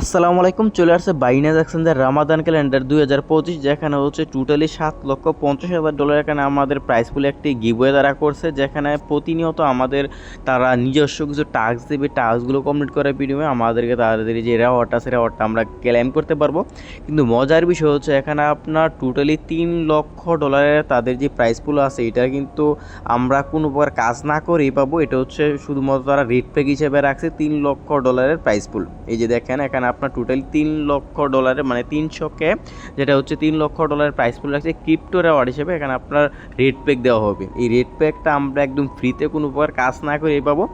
আসসালামু আলাইকুম, চলে আসছে বাইনাজ এক্সচেঞ্জের রামাদান ক্যালেন্ডার দুই হাজার পঁচিশ, যেখানে হচ্ছে টোটালি সাত লক্ষ পঞ্চাশ হাজার ডলার এখানে আমাদের প্রাইস পুলে একটি গিভওয়ে তারা করছে, যেখানে প্রতিনিয়ত আমাদের তারা নিজস্ব কিছু টাস্ক দেবে টাস্কগুলো কমপ্লিট করার বিনিময়ে আমাদেরকে তাদের যে রেওয়ার্ডটা আছে রেওয়ার্ডটা আমরা ক্লেম করতে পারব। কিন্তু মজার বিষয় হচ্ছে এখানে আপনার টোটালি তিন লক্ষ ডলারের তাদের যে প্রাইস পুল আছে, এটা কিন্তু আমরা কোনো প্রকার কাজ না করেই পাবো, এটা হচ্ছে শুধুমাত্র তারা রেট প্যাক হিসেবে রাখছে তিন লক্ষ ডলারের প্রাইস পুল এই যে দেখেন এখানে আপনার টোটালি তিন লক্ষ ডলারের মানে তিনশোকে যেটা হচ্ছে তিন লক্ষ ডলারের প্রাইস পুল রাখছে ক্রিপ্টো রেওয়ার্ড হিসেবে। এখানে আপনার রেড প্যাক দেওয়া হবে। এই রেড প্যাকটা আমরা একদম ফ্রিতে কোনো প্রকার কাজ না করেই পাবো।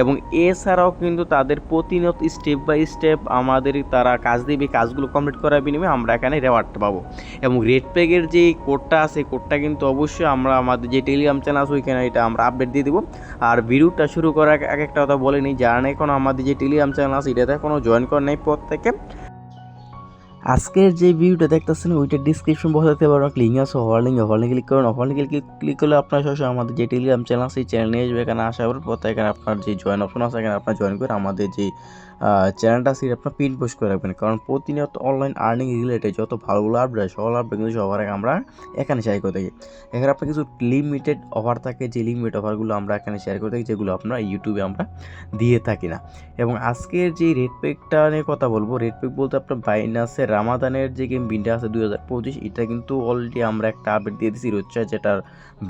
এবং এছাড়াও কিন্তু তাদের প্রতিনিয়ত স্টেপ বাই স্টেপ আমাদের তারা কাজ দেবে কাজগুলো কমপ্লিট করার বিনিময়ে আমরা এখানে রেওয়ার্ডটা পাবো। এবং রেড প্যাকের যে কোডটা আছে কোডটা কিন্তু অবশ্যই আমরা আমাদের যে টেলিগ্রাম চ্যানেল আছে, ওইখানে এটা আমরা আপডেট দিয়ে দেবো। আর ভিডিওটা শুরু করার এক একটা কথা বলে নিই, যারা এখন আমাদের যে টেলিগ্রাম চ্যানেল আছে, এটাতে এখনও জয়েন করেন নাই প্রত্যেকে আজকের যে ভিডিওটা দেখতেছেন, ওইটা ডিসক্রিপশন বক্সে দিতে পারবেন লিঙ্ক আছে over link over link click করুন ওভার লিঙ্কে ক্লিক করলে আপনার সরাসরি আমাদের যে টেলিগ্রাম চ্যানেল আছে সেই চ্যানেল নিয়ে আসবে। এখানে আসার পর এখানে আপনার যে জয়েন অপশন আছে, এখানে আপনার জয়েন করে আমাদের যে চ্যানেলটা আছে আপনার পিন পোস্ট করে রাখবেন। কারণ প্রতিনিয়ত অনলাইন আর্নিং রিলেটেড যত ভালো ভালো আপডেট হয় সকল আপডেট কিন্তু সবার আগে আমরা এখানে শেয়ার করে থাকি। এখানে আপনার কিছু লিমিটেড অফার থাকে, যে লিমিটেড অফারগুলো আমরা এখানে শেয়ার করে থাকি, যেগুলো আমরা ইউটিউবে আমরা দিয়ে থাকি না। এবং আজকের যে রেড নিয়ে কথা বলব রেড বলতে আপনার বাইনাসের রামাদানের যে গেম বিনটা আছে দুই হাজার পঁচিশ, এটা কিন্তু অলরেডি আমরা একটা আপডেট দিয়ে দিয়েছি রোচ্চা যেটার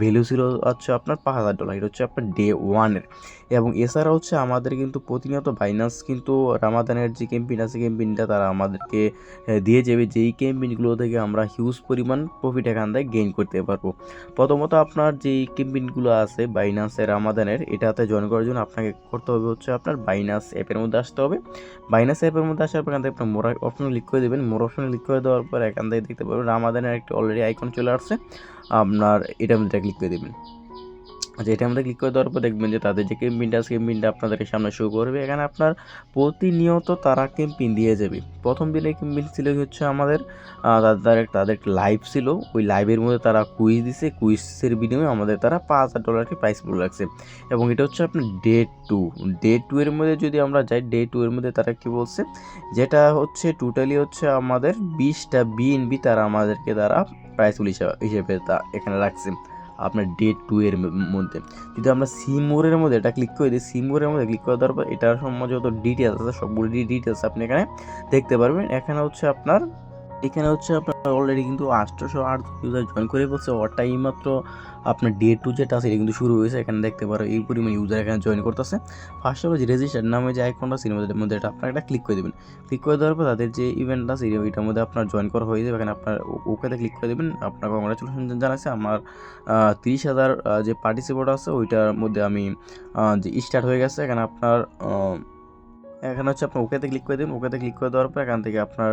ভ্যালু ছিল হচ্ছে আপনার পাঁচ হাজার ডলার এটা হচ্ছে আপনার ডে ওয়ানের এবং এছাড়া হচ্ছে আমাদের কিন্তু প্রতিনিয়ত বাইনাস কিন্তু রামাদানের যে ক্যাম্পিন আছে ক্যাম্পিনটা তারা আমাদেরকে দিয়ে যাবে। যেই ক্যাম্পিনগুলো থেকে আমরা হিউজ পরিমাণ প্রফিট এখান থেকে গেইন করতে পারব। প্রথমত আপনার যেই ক্যাম্পিনগুলো আছে বাইনাসের রামাদানের এটাতে জয়েন করার জন্য আপনাকে করতে হবে হচ্ছে আপনার বাইনাস অ্যাপের মধ্যে আসতে হবে। বাইনাস অ্যাপের মধ্যে আসার পর এখান থেকে আপনার মোর অপশনে ক্লিক করে দেবেন। মোর অপশনে ক্লিক করে দেওয়ার পর এখান থেকে দেখতে পাবেন রামাদানের একটি অলরেডি আইকন চলে আসছে। আপনার এটার মধ্যে ক্লিক করে দেবেন। আচ্ছা এটা আমাদের ক্লিক করে দেওয়ার পর দেখবেন যে তাদের যে ক্যাম্পিনটা আছে ক্যাম্পিনটা আপনাদের সামনে শো করবে। এখানে আপনার প্রতিনিয়ত তারা ক্যাম্পিন দিয়ে যাবে। প্রথম দিনে ক্যাম্পিন ছিল হচ্ছে আমাদের তাদের তাদের লাইভ ছিল। ওই লাইভের মধ্যে তারা কুইজ দিছে। কুইজের বিনিময়ে আমাদের তারা পাঁচ হাজার ডলারকে প্রাইস পুল রাখছে এবং এটা হচ্ছে আপনার ডে টু ডে টু এর মধ্যে যদি আমরা যাই ডে টু এর মধ্যে তারা কি বলছে? যেটা হচ্ছে টোটালি হচ্ছে আমাদের বিশটা বিএনবি তারা আমাদেরকে তারা প্রাইস পুল হিসেবে তা এখানে রাখছে। আপনার ডে টু এর মধ্যে। যদি আমরা সিমোরের মধ্যে এটা ক্লিক করে দিই সিমোরের মধ্যে ক্লিক করে দেওয়ার পর এটার সম্বন্ধে যত ডিটেলস আছে, সবগুলো ডিটেলস আপনি এখানে দেখতে পারবেন। এখানে হচ্ছে আপনার এখানে হচ্ছে আপনার অলরেডি কিন্তু আটশোশো আট ইউজার জয়েন করে বলছে ওটা এইমাত্র আপনার ডে টু যেটা আছে, এটা কিন্তু শুরু হয়েছে। এখানে দেখতে পারো এই পরিমাণ ইউজার এখানে জয়েন করতেছে। ফার্স্ট অফ যে রেজিস্টার নামে যে আইকনটা সিনেমাদের মধ্যে এটা আপনার একটা ক্লিক করে দেবেন। ক্লিক করে দেওয়ার পর তাদের যে ইভেন্ট আছে এই এটার মধ্যে আপনার জয়েন করা হয়ে যাবে। এখানে আপনার ওকেতে ক্লিক করে দেবেন। আপনার কংগ্রাচুলেশন জানাচ্ছে। আমার তিরিশ হাজার যে পার্টিসিপেট আছে, ওইটার মধ্যে আমি যে স্টার্ট হয়ে গেছে। এখানে আপনার এখানে হচ্ছে আপনি ওকেতে ক্লিক করে দিন ওকেতে ক্লিক করে দেওয়ার পর এখান থেকে আপনার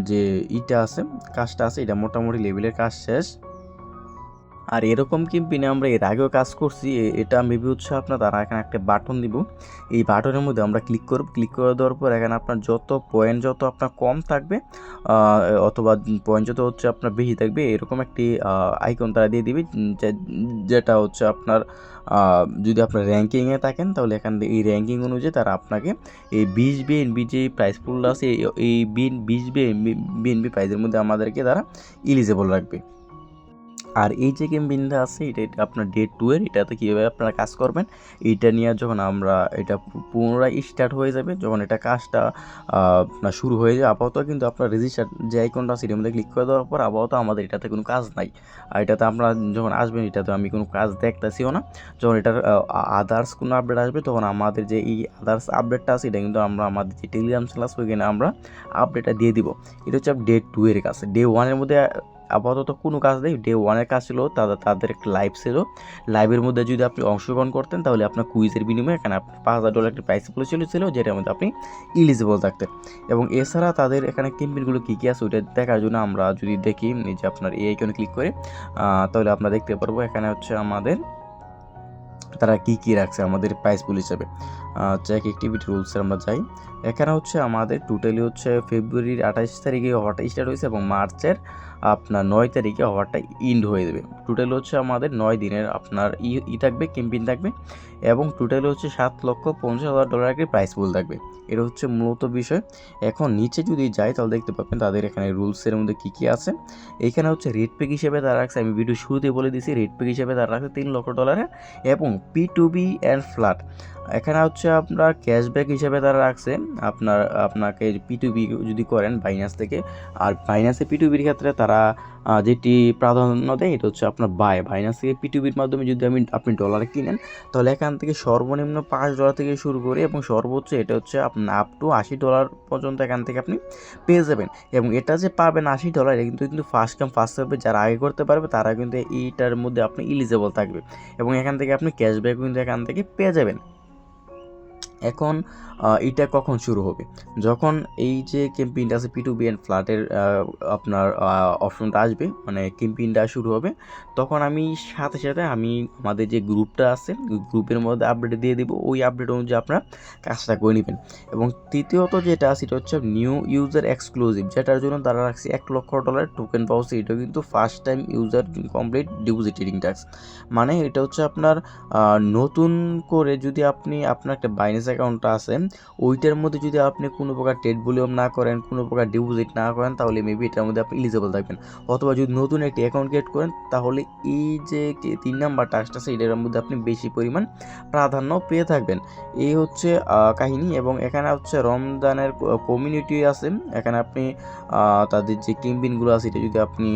যে ইটা আছে, কাজটা আছে, এটা মোটামুটি লেভেলের কাজ শেষ। আর এরকম ক্যাম্পেইনে আমরা এর আগেও কাজ করছি। এটা মেবি হচ্ছে আপনার তারা এখানে একটা বাটন দিব। এই বাটনের মধ্যে আমরা ক্লিক করব। ক্লিক করে দেওয়ার পর এখানে আপনার যত পয়েন্ট যত আপনার কম থাকবে অথবা পয়েন্ট যত হচ্ছে আপনার বেশি থাকবে, এরকম একটি আইকন তারা দিয়ে দিবে। যেটা হচ্ছে আপনার যদি আপনার র্যাঙ্কিংয়ে থাকেন, তাহলে এখান থেকে এই র্যাঙ্কিং অনুযায়ী তারা আপনাকে এই বিশ বিএনবি যে প্রাইস পুল আছে, এই- এই বিন বিশ বিএনবি বিএনবি প্রাইজের মধ্যে আমাদেরকে তারা ইলিজেবল রাখবে। আর এই যে গেম বিন্দা আছে, এটা আপনার ডে টু এর, এটাতে কীভাবে আপনারা কাজ করবেন, এইটা নিয়ে যখন আমরা এটা পুনরায় স্টার্ট হয়ে যাবে, যখন এটা কাজটা আপনার শুরু হয়ে যাবে, আপাতত কিন্তু আপনার রেজিস্টার যে আইকনটা আছে এটার মধ্যে ক্লিক করে দেওয়ার পর আপাতত আমাদের এটাতে কোনো কাজ নাই। আর এটাতে আপনারা যখন আসবেন, এটাতে আমি কোনো কাজ দেখতেছিও না। যখন এটার আদার্স কোনো আপডেট আসবে, তখন আমাদের যে এই আদার্স আপডেটটা আছে, এটা কিন্তু আমরা আমাদের যে টেলিগ্রাম চ্যানেল আছে ওইখানে আমরা আপডেটটা দিয়ে দিব। এটা হচ্ছে ডে টু এর কাছে ডে ওয়ানের মধ্যে আপাতত কোনো কাজ নেই। ডে ওয়ানের কাজ ছিল তাদের তাদের একটা লাইভ ছিল। লাইভের মধ্যে যদি আপনি অংশগ্রহণ করতেন, তাহলে আপনার কুইজের বিনিময়ে এখানে আপনার পাঁচ হাজার ডলার একটা প্রাইস পুল ছিল, যেটার মধ্যে আপনি ইলিজিবল থাকতেন। এবং এছাড়া তাদের এখানে ক্যাম্পেইনগুলো কী কী আছে, ওইটা দেখার জন্য আমরা যদি দেখি যে আপনার এই আইকনে ক্লিক করে তাহলে আমরা দেখতে পারব এখানে হচ্ছে আমাদের, তারা কী কী রাখছে আমাদের প্রাইস পুল হিসাবে। চেক অ্যাক্টিভিটি রুলসে আমরা যাই। এখানে হচ্ছে আমাদের টোটালি হচ্ছে ফেব্রুয়ারির আঠাশ তারিখে অফারটা স্টার্ট হয়েছে এবং মার্চের আপনার নয় তারিখে অফারটা ইন্ড হয়ে দেবে টোটাল হচ্ছে আমাদের নয় দিনের আপনার ই ই থাকবে ক্যাম্পেইন থাকবে এবং টোটাল হচ্ছে সাত লক্ষ পঞ্চাশ হাজার ডলার প্রাইস পুল থাকবে। এটা হচ্ছে মূলত বিষয়। এখন নিচে যদি যাই তাহলে দেখতে পাবেন তাদের এখানে রুলসের মধ্যে কী কী আছে। এখানে হচ্ছে রেড পেক হিসেবে তারা রাখছে, আমি ভিডিও শুরুতে বলে দিয়েছি রেড পেক হিসেবে তারা রাখছে তিন লক্ষ ডলারে এবং P two B and flat এখানে হচ্ছে আপনার ক্যাশব্যাক হিসেবে তারা রাখছে আপনার, আপনাকে পিটুবি যদি করেন বাইনাস থেকে, আর বাইনাসে পিটুবির ক্ষেত্রে তারা যেটি প্রাধান্য দেয় এটা হচ্ছে আপনার বাই বাইনাস থেকে পিটুবির মাধ্যমে যদি আমি, আপনি ডলারে কিনেন, তাহলে এখান থেকে সর্বনিম্ন পাঁচ ডলার থেকে শুরু করে এবং সর্বোচ্চ এটা হচ্ছে আপনার আপ টু আশি ডলার পর্যন্ত এখান থেকে আপনি পেয়ে যাবেন। এবং এটা যে পাবেন আশি ডলার এটা কিন্তু কিন্তু ফার্স্ট কাম ফার্স্ট সার্ভে যারা আগে করতে পারবে, তারা কিন্তু এইটার মধ্যে আপনি ইলিজেবল থাকবে। এবং এখান থেকে আপনি ক্যাশব্যাক কিন্তু এখান থেকে পেয়ে যাবেন। এখন এটা কখন শুরু হবে? যখন এই যে ক্যাম্পেইনটা আছে পি টু বি ফ্ল্যাটের আপনার অপশনটা আসবে মানে ক্যাম্পেইনটা শুরু হবে, তখন আমি সাথে সাথে আমি আমাদের যে গ্রুপটা আছে গ্রুপের মধ্যে আপডেট দিয়ে দিব। ওই আপডেট অনুযায়ী আপনারা কাজটা করে নেবেন। এবং তৃতীয়ত যেটা আছে সেটা হচ্ছে নিউ ইউজার এক্সক্লুসিভ যেটার জন্য তারা রাখছে এক লক্ষ ডলার টোকেন পাওয়া এটা কিন্তু first time user complete depositing tax মানে এটা হচ্ছে আপনার নতুন করে যদি আপনি আপনার একটা বাইন্যান্স অ্যাকাউন্টটা আছে, ওইটার মধ্যে যদি আপনি কোনো প্রকার ট্রেড ভলিউম না করেন, কোনো প্রকার ডিপোজিট না করেন, তাহলে মেবি এটার মধ্যে আপনি ইলিজেবল থাকবেন। অথবা যদি নতুন একটি অ্যাকাউন্ট ক্রিয়েট করেন, তাহলে এই যে তিন নাম্বার টাস্কটা আছে, এটার মধ্যে আপনি বেশি পরিমাণ প্রাধান্য পেয়ে থাকবেন। এই হচ্ছে কাহিনী এবং এখানে হচ্ছে রমজানের কমিউনিটি আছে, এখানে আপনি তাদের যে ক্যাম্পেইনগুলো আছে, এটা যদি আপনি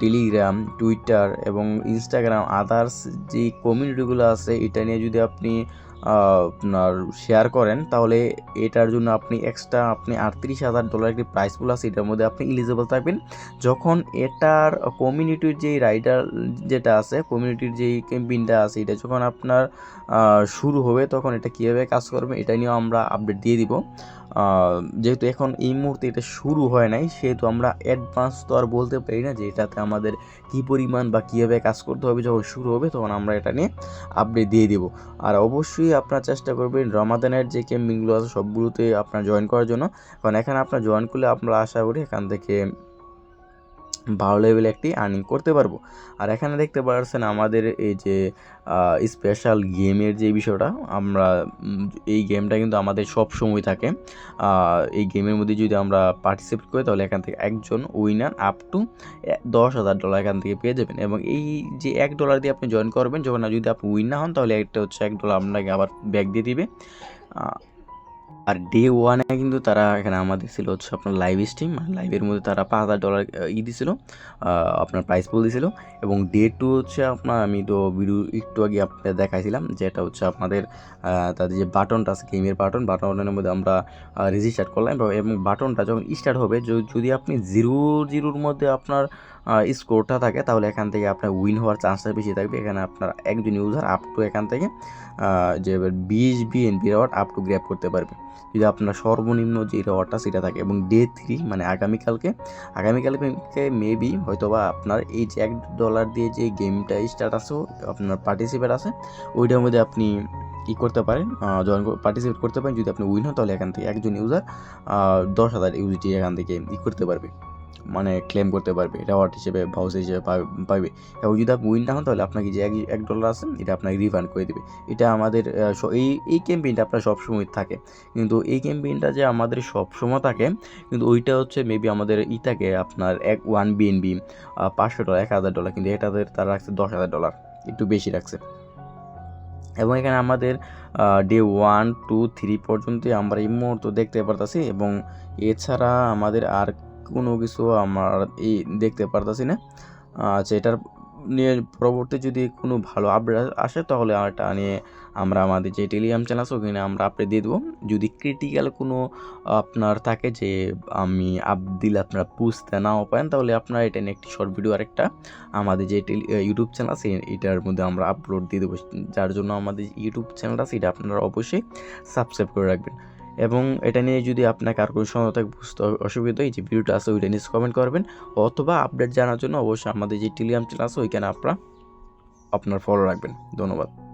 টেলিগ্রাম টুইটার এবং ইনস্টাগ্রাম আদার্স যে কমিউনিটিগুলো আছে, এটা নিয়ে যদি আপনি আপনার শেয়ার করেন, তাহলে এটার জন্য আপনি এক্সট্রা আপনি আটত্রিশ হাজার ডলার একটি প্রাইস পুল আছে এটার মধ্যে আপনি ইলিজিবল থাকবেন। যখন এটার কমিউনিটির যেই রাইডার যেটা আছে কমিউনিটির যেই ক্যাম্পেইনটা আছে, এটা যখন আপনার শুরু হবে, তখন এটা কীভাবে কাজ করবে, এটা নিয়েও আমরা আপডেট দিয়ে দিব। যেহেতু এখন এই মুহূর্তে এটা শুরু হয় নাই, সেহেতু আমরা অ্যাডভান্স তো আর বলতে পারি না যে এটাতে আমাদের কী পরিমাণ বা কীভাবে কাজ করতে হবে, যখন শুরু হবে, তখন আমরা এটা নিয়ে আপডেট দিয়ে দেবো। আর অবশ্যই আপনার চেষ্টা করবেন রমাদানের যে ক্যাম্পিংগুলো আছে সবগুলোতে আপনার জয়েন করার জন্য। কারণ এখানে আপনার জয়েন করলে আপনারা আশা করি এখান থেকে ভালো লেভেলে একটি আর্নিং করতে পারব। আর এখানে দেখতে পাচ্ছেন আমাদের এই যে স্পেশাল গেমের যে বিষয়টা, আমরা এই গেমটা কিন্তু আমাদের সব সময় থাকে এই গেমের মধ্যে যদি আমরা পার্টিসিপেট করি, তাহলে এখান থেকে একজন উইনার আপ টু দশ হাজার ডলার এখান থেকে পেয়ে যাবেন। এবং এই যে এক ডলার দিয়ে আপনি জয়েন করবেন, যখন যদি আপনি উইন না হন, তাহলে একটা হচ্ছে এক ডলার আপনাকে আবার ব্যাক দিয়ে দিবে। আর ডে ওয়ানে কিন্তু তারা এখানে আমাদের ছিল হচ্ছে আপনার লাইভ স্ট্রিম লাইভের মধ্যে তারা পাঁচ হাজার ডলার ই দিছিল আপনার প্রাইস পুল দিছিল। এবং ডে টু হচ্ছে আপনার আমি তো ভিডিও একটু আগে আপনাদের দেখাইছিলাম যেটা হচ্ছে আপনাদের তাদের যে বাটনটা আছে গেমের বাটন বাটনের মধ্যে আমরা রেজিস্টার করলাম। এবং বাটনটা যখন স্টার্ট হবে যদি আপনি জিরো জিরোর মধ্যে আপনার স্কোরটা থাকে, তাহলে এখান থেকে আপনার উইন হওয়ার চান্সটা বেশি থাকবে। এখানে আপনার একজন ইউজার আপ টু এখান থেকে যে বিশ BNP reward up to grab করতে পারবে। যদি আপনার সর্বনিম্ন যে রেওয়ার্ডটা সেটা থাকে, এবং ডে থ্রি মানে আগামীকালকে আগামীকালকে মেবি হয়তোবা আপনার এই যে এক ডলার দিয়ে যে গেমটা স্টার্ট আছে, আপনার পার্টিসিপেট আছে, ওইটার মধ্যে আপনি ই করতে পারেন জয়েন পার্টিসিপেট করতে পারেন। যদি আপনি উইন হন, তাহলে এখান থেকে একজন ইউজার দশ হাজার ইউজিটি এখান থেকে ই করতে পারবে। মানে ক্লেম করতে পারবে। রেওয়ার্ড হিসেবে ভাউস হিসেবে পাবে এবং যদি আপনি উইন না হন, তাহলে আপনাকে যে এক ডলার আছে, এটা আপনাকে রিফান্ড করে দেবে। এটা আমাদের এই এই ক্যাম্পেইনটা আপনার সবসময় থাকে। কিন্তু এই ক্যাম্পেইনটা যে আমাদের সবসময় থাকে, কিন্তু ওইটা হচ্ছে মেবি আমাদের ই থাকে আপনার এক ওয়ান বিএনবি পাঁচশো ডলার এক হাজার ডলার কিন্তু এটাদের তারা রাখছে দশ হাজার ডলার একটু বেশি রাখছে। এবং এখানে আমাদের ডে ওয়ান টু থ্রি পর্যন্ত আমরা এই মুহূর্তে দেখতে পারতাছি। এবং এছাড়া আমাদের আর কোনো কিছু আমার এই দেখতে পারতাছি না। আচ্ছা এটার নিয়ে পরবর্তী যদি কোনো ভালো আপডেট আসে তাহলে এটা নিয়ে আমরা আমাদের যে টেলিগ্রাম চ্যানেল আছে ওখানে আমরা আপডেট দিয়ে দেবো। যদি ক্রিটিক্যাল কোনো আপনার থাকে যে আমি আপ দিলে আপনারা বুঝতে নাও পারেন, তাহলে আপনারা এটা নিয়ে একটি শর্ট ভিডিও আরেকটা আমাদের যে টেলি ইউটিউব চ্যানেল আছে, এটার মধ্যে আমরা আপলোড দিয়ে দেবো। যার জন্য আমাদের ইউটিউব চ্যানেলটা আছে, এটা আপনারা অবশ্যই সাবস্ক্রাইব করে রাখবেন। এবং এটা নিয়ে যদি আপনাকে আর কোনো সময় থাকে বুঝতে অসুবিধা হয় যে ভিডিওটা আছে, ওইটা নিয়ে কমেন্ট করবেন, অথবা আপডেট জানার জন্য অবশ্যই আমাদের যে টেলিগ্রাম চ্যানেল আছে, ওইখানে আপনারা আপনার ফলো রাখবেন। ধন্যবাদ।